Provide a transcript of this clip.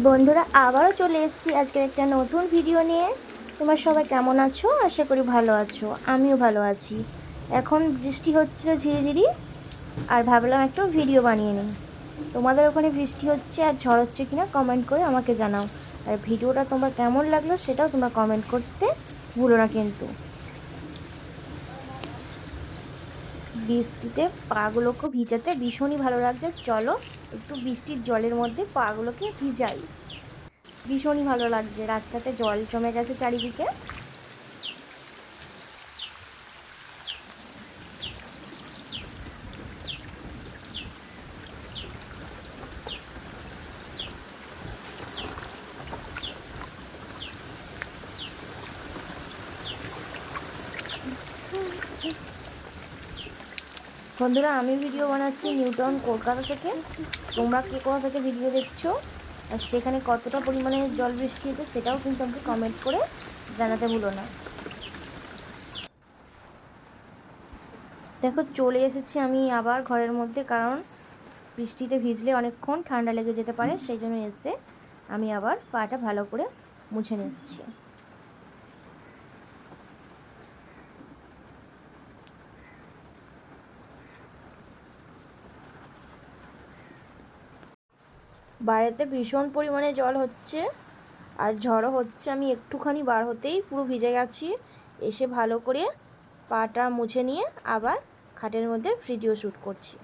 বন্ধুরা, আবারও চলে এসেছি আজকের একটা নতুন ভিডিও নিয়ে। তোমার সবাই কেমন আছো? আশা করি ভালো আছো। আমিও ভালো আছি। এখন বৃষ্টি হচ্ছিল ঝিরিঝিরি, আর ভাবলাম একটু ভিডিও বানিয়ে নিই। তোমাদের ওখানে বৃষ্টি হচ্ছে আর ঝড় হচ্ছে কিনা কমেন্ট করে আমাকে জানাও। আর ভিডিওটা তোমার কেমন লাগল সেটাও তোমরা কমেন্ট করতে ভুলো না কিন্তু। বৃষ্টিতে পাগুলোকে ভিজাতে ভীষণই ভালো লাগছে। চলো একটু বৃষ্টির জলের মধ্যে পাগুলোকে ভিজাই। ভীষণই ভালো লাগছে, রাস্তাতে জল জমে গেছে চারিদিকে। বন্ধুরা, আমি ভিডিও বানাচ্ছি নিউটাউন কলকাতা থেকে। তোমরা কে কোথা থেকে ভিডিও দেখছ? আর সেখানে কতটা পরিমাণে জল বৃষ্টি হচ্ছে সেটাও কিন্তু আমাকে কমেন্ট করে জানাতে ভুলো না। দেখো, চলে এসেছি আমি আবার ঘরের মধ্যে, কারণ বৃষ্টিতে ভিজলে অনেকক্ষণ ঠান্ডা লেগে যেতে পারে, সেই জন্য এসে আমি আবার পাটা ভালো করে মুছে নিচ্ছি। বাইরেতে ভীষণ পরিমাণে জল হচ্ছে আর ঝড়ও হচ্ছে। আমি একটুখানি বার হতেই পুরো ভিজে গেছি। এসে ভালো করে পাটা মুছে নিয়ে আবার খাটের মধ্যে ভিডিও শ্যুট করছি।